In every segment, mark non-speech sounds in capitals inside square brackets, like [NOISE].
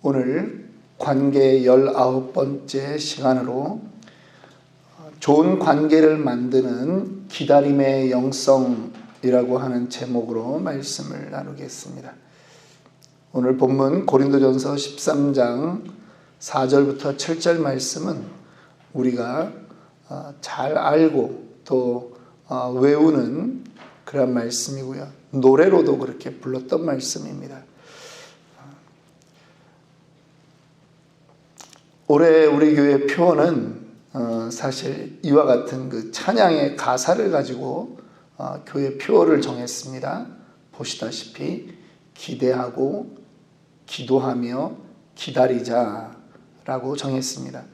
오늘 관계 19번째 시간으로 좋은 관계를 만드는 기다림의 영성이라고 하는 제목으로 말씀을 나누겠습니다. 오늘 본문 고린도전서 13장 4절부터 7절 말씀은 우리가 어, 잘 알고 또 어, 외우는 그런 말씀이고요. 노래로도 그렇게 불렀던 말씀입니다. 올해 우리 교회 표어는 어, 사실 이와 같은 그 찬양의 가사를 가지고 어, 교회 표어를 정했습니다. 보시다시피 기대하고 기도하며 기다리자라고 정했습니다.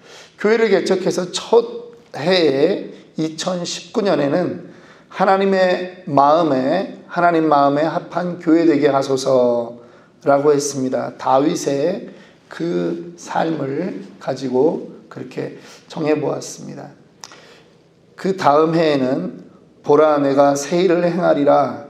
교회를 개척해서 첫 해에 2019년에는 하나님의 마음에 하나님 마음에 합한 교회 되게 하소서라고 했습니다. 다윗의 그 삶을 가지고 그렇게 정해 보았습니다. 그 다음 해에는 보라 내가 새 일을 행하리라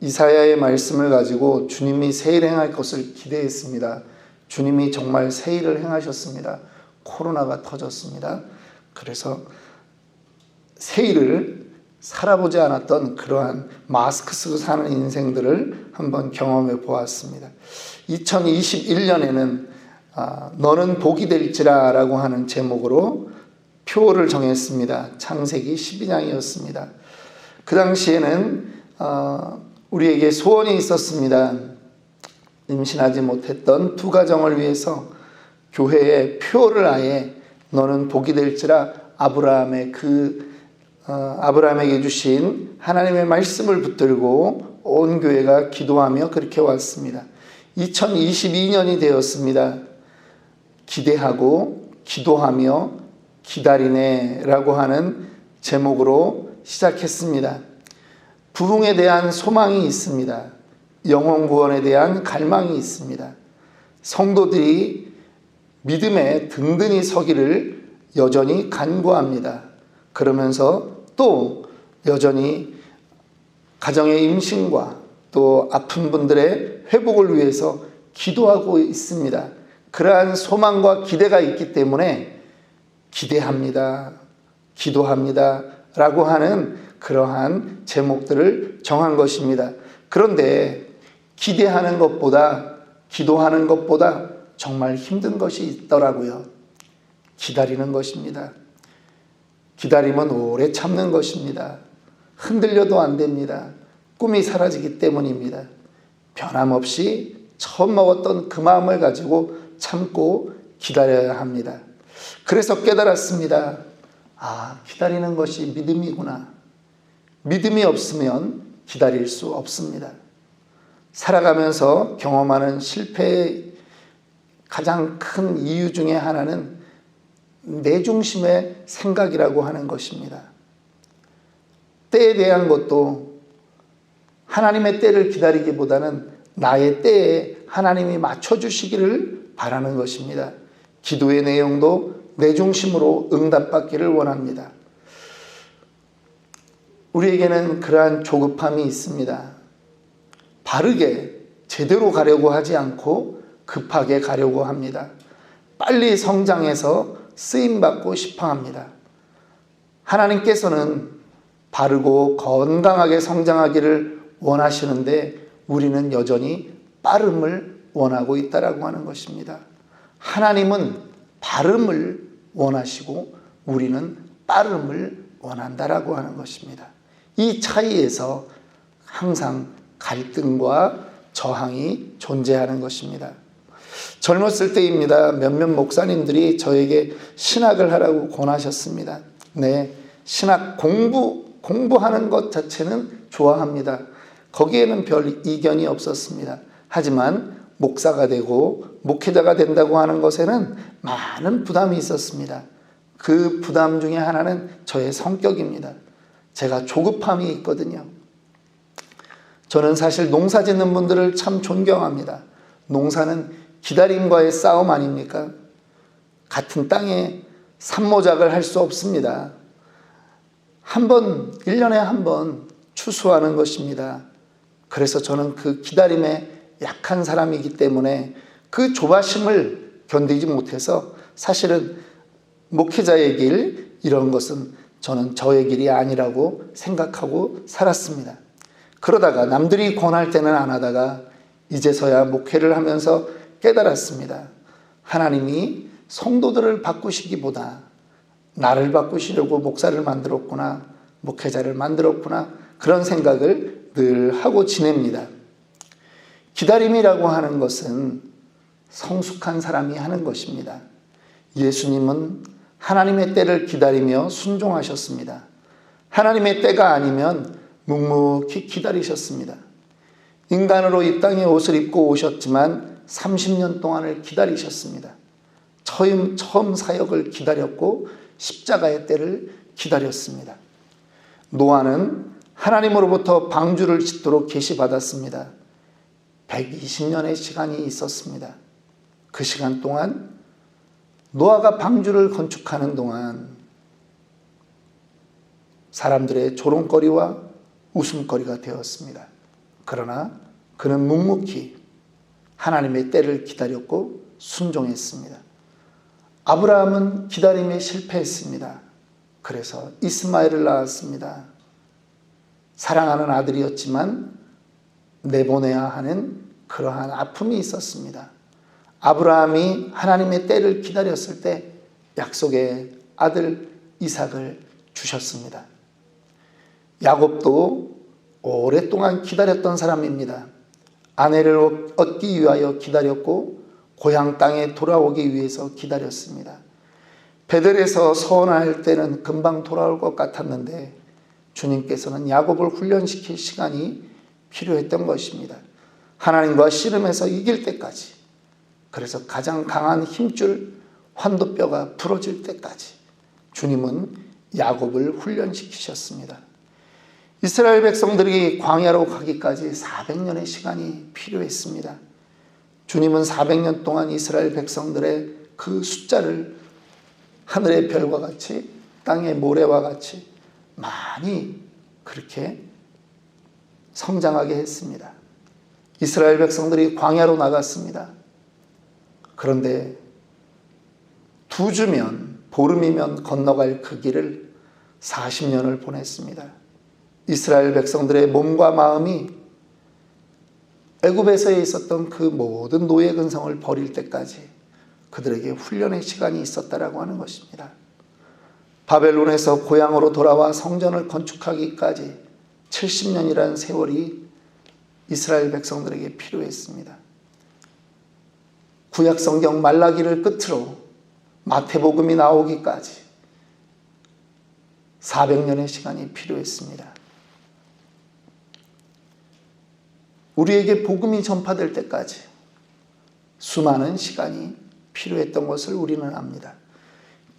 이사야의 말씀을 가지고 주님이 새 일을 행할 것을 기대했습니다. 주님이 정말 새 일을 행하셨습니다. 코로나가 터졌습니다. 그래서 새 일을 살아보지 않았던 그러한 마스크 쓰고 사는 인생들을 한번 경험해 보았습니다. 2021년에는 아, 너는 복이 될지라라고 하는 제목으로 표를 정했습니다. 창세기 12장이었습니다. 그 당시에는 어, 우리에게 소원이 있었습니다. 임신하지 못했던 두 가정을 위해서 교회에 표를 아예 너는 복이 될지라 아브라함의 그 어, 아브라함에게 주신 하나님의 말씀을 붙들고 온 교회가 기도하며 그렇게 왔습니다. 2022년이 되었습니다. 기대하고 기도하며 기다리네라고 하는 제목으로 시작했습니다. 부흥에 대한 소망이 있습니다. 영혼 구원에 대한 갈망이 있습니다. 성도들이 믿음에 든든히 서기를 여전히 간구합니다. 그러면서 또 여전히 가정의 임신과 또 아픈 분들의 회복을 위해서 기도하고 있습니다. 그러한 소망과 기대가 있기 때문에 기대합니다. 기도합니다. 라고 하는 그러한 제목들을 정한 것입니다. 그런데 기대하는 것보다 기도하는 것보다 정말 힘든 것이 있더라고요. 기다리는 것입니다. 기다림은 오래 참는 것입니다. 흔들려도 안 됩니다. 꿈이 사라지기 때문입니다. 변함없이 처음 먹었던 그 마음을 가지고 참고 기다려야 합니다. 그래서 깨달았습니다. 아, 기다리는 것이 믿음이구나. 믿음이 없으면 기다릴 수 없습니다. 살아가면서 경험하는 실패의 가장 큰 이유 중에 하나는 내 중심의 생각이라고 하는 것입니다. 때에 대한 것도 하나님의 때를 기다리기보다는 나의 때에 하나님이 맞춰주시기를 바라는 것입니다. 기도의 내용도 내 중심으로 응답받기를 원합니다. 우리에게는 그러한 조급함이 있습니다. 바르게 제대로 가려고 하지 않고 급하게 가려고 합니다. 빨리 성장해서 쓰임받고 싶어 합니다. 하나님께서는 바르고 건강하게 성장하기를 원하시는데 우리는 여전히 빠름을 원하고 있다라고 하는 것입니다. 하나님은 발음을 원하시고 우리는 빠름을 원한다라고 하는 것입니다. 이 차이에서 항상 갈등과 저항이 존재하는 것입니다. 젊었을 때입니다. 몇몇 목사님들이 저에게 신학을 하라고 권하셨습니다. 네. 신학 공부, 공부하는 것 자체는 좋아합니다. 거기에는 별 이견이 없었습니다. 하지만 목사가 되고 목회자가 된다고 하는 것에는 많은 부담이 있었습니다. 그 부담 중에 하나는 저의 성격입니다. 제가 조급함이 있거든요. 저는 사실 농사 짓는 분들을 참 존경합니다. 농사는 기다림과의 싸움 아닙니까? 같은 땅에 산모작을 할 수 없습니다. 한 번, 1년에 한 번 추수하는 것입니다. 그래서 저는 그 기다림에 약한 사람이기 때문에 그 조바심을 견디지 못해서 사실은 목회자의 길 이런 것은 저는 저의 길이 아니라고 생각하고 살았습니다. 그러다가 남들이 권할 때는 안 하다가 이제서야 목회를 하면서 깨달았습니다. 하나님이 성도들을 바꾸시기보다 나를 바꾸시려고 목사를 만들었구나, 목회자를 만들었구나, 그런 생각을 늘 하고 지냅니다. 기다림이라고 하는 것은 성숙한 사람이 하는 것입니다. 예수님은 하나님의 때를 기다리며 순종하셨습니다. 하나님의 때가 아니면 묵묵히 기다리셨습니다. 인간으로 이 땅에 옷을 입고 오셨지만 30년 동안을 기다리셨습니다. 처음, 처음 사역을 기다렸고 십자가의 때를 기다렸습니다. 노아는 하나님으로부터 방주를 짓도록 계시받았습니다. 120년의 시간이 있었습니다. 그 시간 동안 노아가 방주를 건축하는 동안 사람들의 조롱거리와 웃음거리가 되었습니다. 그러나 그는 묵묵히 하나님의 때를 기다렸고 순종했습니다. 아브라함은 기다림에 실패했습니다. 그래서 이스마엘을 낳았습니다. 사랑하는 아들이었지만 내보내야 하는 그러한 아픔이 있었습니다. 아브라함이 하나님의 때를 기다렸을 때 약속의 아들 이삭을 주셨습니다. 야곱도 오랫동안 기다렸던 사람입니다. 아내를 얻기 위하여 기다렸고 고향 땅에 돌아오기 위해서 기다렸습니다. 베델에서 서원할 때는 금방 돌아올 것 같았는데 주님께서는 야곱을 훈련시킬 시간이 필요했던 것입니다. 하나님과 씨름해서 이길 때까지 그래서 가장 강한 힘줄 환도뼈가 부러질 때까지 주님은 야곱을 훈련시키셨습니다. 이스라엘 백성들이 광야로 가기까지 400년의 시간이 필요했습니다. 주님은 400년 동안 이스라엘 백성들의 그 숫자를 하늘의 별과 같이 땅의 모래와 같이 많이 그렇게 성장하게 했습니다. 이스라엘 백성들이 광야로 나갔습니다. 그런데 두 주면 보름이면 건너갈 그 길을 40년을 보냈습니다. 이스라엘 백성들의 몸과 마음이 애굽에서 있었던 그 모든 노예 근성을 버릴 때까지 그들에게 훈련의 시간이 있었다라고 하는 것입니다. 바벨론에서 고향으로 돌아와 성전을 건축하기까지 70년이라는 세월이 이스라엘 백성들에게 필요했습니다. 구약 성경 말라기를 끝으로 마태복음이 나오기까지 400년의 시간이 필요했습니다. 우리에게 복음이 전파될 때까지 수많은 시간이 필요했던 것을 우리는 압니다.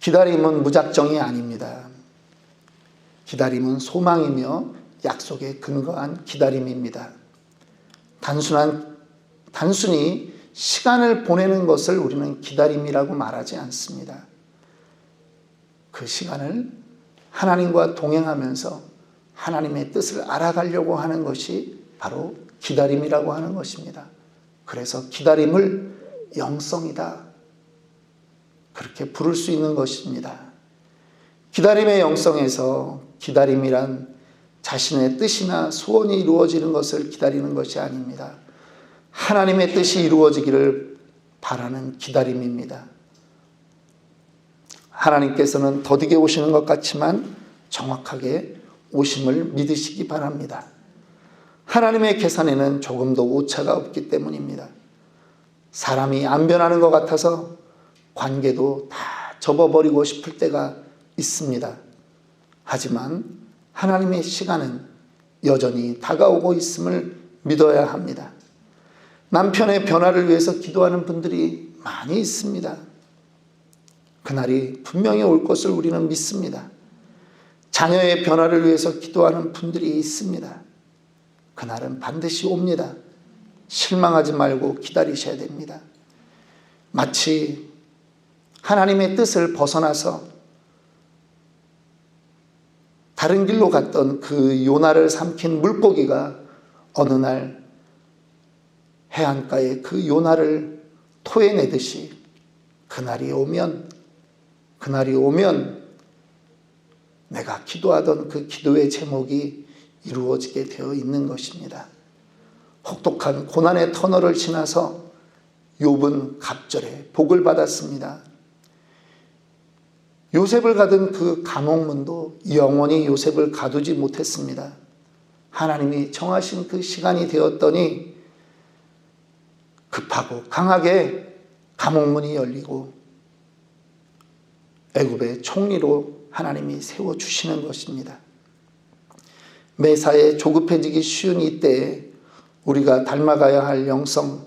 기다림은 무작정이 아닙니다. 기다림은 소망이며 약속에 근거한 기다림입니다. 단순한, 단순히 시간을 보내는 것을 우리는 기다림이라고 말하지 않습니다. 그 시간을 하나님과 동행하면서 하나님의 뜻을 알아가려고 하는 것이 바로 기다림이라고 하는 것입니다. 그래서 기다림을 영성이다. 그렇게 부를 수 있는 것입니다. 기다림의 영성에서 기다림이란 자신의 뜻이나 소원이 이루어지는 것을 기다리는 것이 아닙니다. 하나님의 뜻이 이루어지기를 바라는 기다림입니다. 하나님께서는 더디게 오시는 것 같지만 정확하게 오심을 믿으시기 바랍니다. 하나님의 계산에는 조금도 오차가 없기 때문입니다. 사람이 안 변하는 것 같아서 관계도 다 접어버리고 싶을 때가 있습니다. 하지만 하나님의 시간은 여전히 다가오고 있음을 믿어야 합니다. 남편의 변화를 위해서 기도하는 분들이 많이 있습니다. 그날이 분명히 올 것을 우리는 믿습니다. 자녀의 변화를 위해서 기도하는 분들이 있습니다. 그날은 반드시 옵니다. 실망하지 말고 기다리셔야 됩니다. 마치 하나님의 뜻을 벗어나서 다른 길로 갔던 그 요나를 삼킨 물고기가 어느 날 해안가에 그 요나를 토해내듯이 그날이 오면 그날이 오면 내가 기도하던 그 기도의 제목이 이루어지게 되어 있는 것입니다. 혹독한 고난의 터널을 지나서 욥은 갑절에 복을 받았습니다. 요셉을 가둔 그 감옥문도 영원히 요셉을 가두지 못했습니다. 하나님이 정하신 그 시간이 되었더니 급하고 강하게 감옥문이 열리고 애굽의 총리로 하나님이 세워 주시는 것입니다. 매사에 조급해지기 쉬운 이때에 우리가 닮아가야 할 영성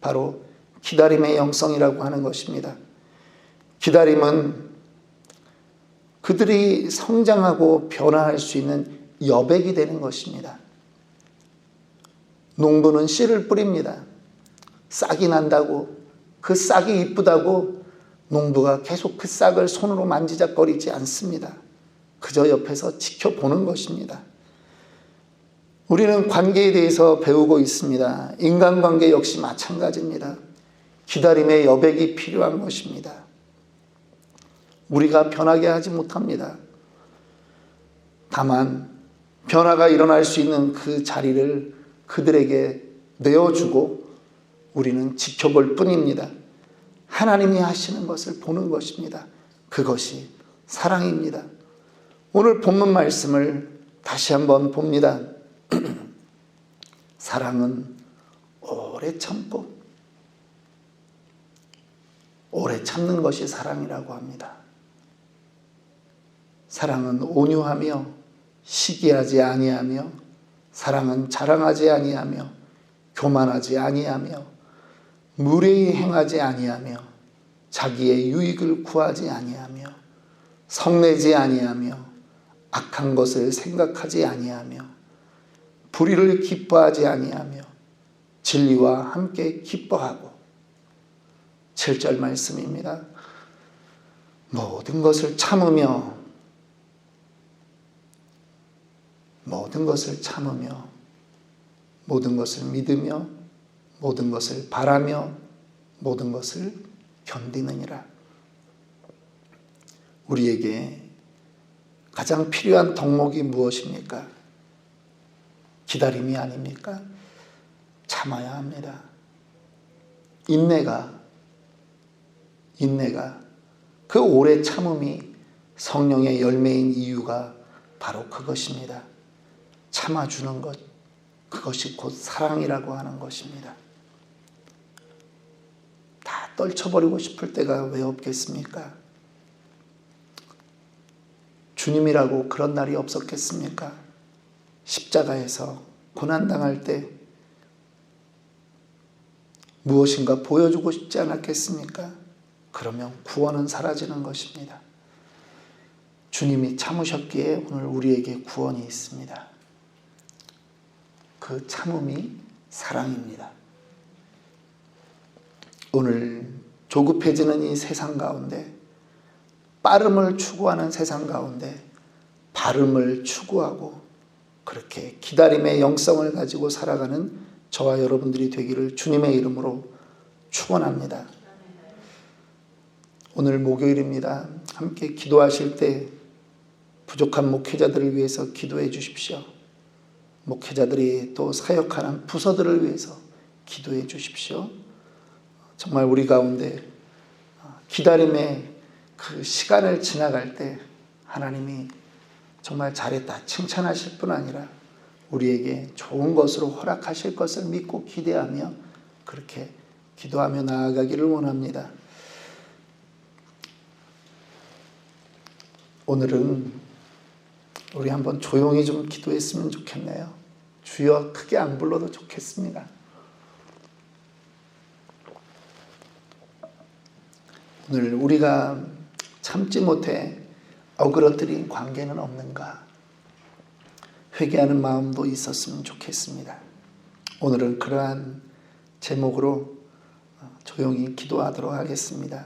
바로 기다림의 영성이라고 하는 것입니다. 기다림은 그들이 성장하고 변화할 수 있는 여백이 되는 것입니다. 농부는 씨를 뿌립니다. 싹이 난다고 그 싹이 이쁘다고 농부가 계속 그 싹을 손으로 만지작거리지 않습니다. 그저 옆에서 지켜보는 것입니다. 우리는 관계에 대해서 배우고 있습니다. 인간관계 역시 마찬가지입니다. 기다림의 여백이 필요한 것입니다. 우리가 변하게 하지 못합니다. 다만 변화가 일어날 수 있는 그 자리를 그들에게 내어주고 우리는 지켜볼 뿐입니다. 하나님이 하시는 것을 보는 것입니다. 그것이 사랑입니다. 오늘 본문 말씀을 다시 한번 봅니다. [CLEARS THROAT] 사랑은 오래 참고 오래 참는 것이 사랑이라고 합니다. 사랑은 온유하며 시기하지 아니하며 사랑은 자랑하지 아니하며 교만하지 아니하며 무례히 행하지 아니하며 자기의 유익을 구하지 아니하며 성내지 아니하며 악한 것을 생각하지 아니하며 불의를 기뻐하지 아니하며 진리와 함께 기뻐하고 7절 말씀입니다. 모든 것을 참으며 모든 것을 참으며 모든 것을 믿으며 모든 것을 바라며 모든 것을 견디느니라. 우리에게 가장 필요한 덕목이 무엇입니까? 기다림이 아닙니까? 참아야 합니다. 인내가, 인내가 그 오래 참음이 성령의 열매인 이유가 바로 그것입니다. 참아주는 것, 그것이 곧 사랑이라고 하는 것입니다. 다 떨쳐버리고 싶을 때가 왜 없겠습니까? 주님이라고 그런 날이 없었겠습니까? 십자가에서 고난당할 때 무엇인가 보여주고 싶지 않았겠습니까? 그러면 구원은 사라지는 것입니다. 주님이 참으셨기에 오늘 우리에게 구원이 있습니다. 그 참음이 사랑입니다. 오늘 조급해지는 이 세상 가운데 빠름을 추구하는 세상 가운데 발음을 추구하고 그렇게 기다림의 영성을 가지고 살아가는 저와 여러분들이 되기를 주님의 이름으로 축원합니다. 오늘 목요일입니다. 함께 기도하실 때 부족한 목회자들을 위해서 기도해 주십시오. 목회자들이 또 사역하는 부서들을 위해서 기도해 주십시오. 정말 우리 가운데 기다림의 그 시간을 지나갈 때 하나님이 정말 잘했다 칭찬하실 뿐 아니라 우리에게 좋은 것으로 허락하실 것을 믿고 기대하며 그렇게 기도하며 나아가기를 원합니다. 오늘은 우리 한번 조용히 좀 기도했으면 좋겠네요. 주여 크게 안 불러도 좋겠습니다. 오늘 우리가 참지 못해 어그러뜨린 관계는 없는가? 회개하는 마음도 있었으면 좋겠습니다. 오늘은 그러한 제목으로 조용히 기도하도록 하겠습니다.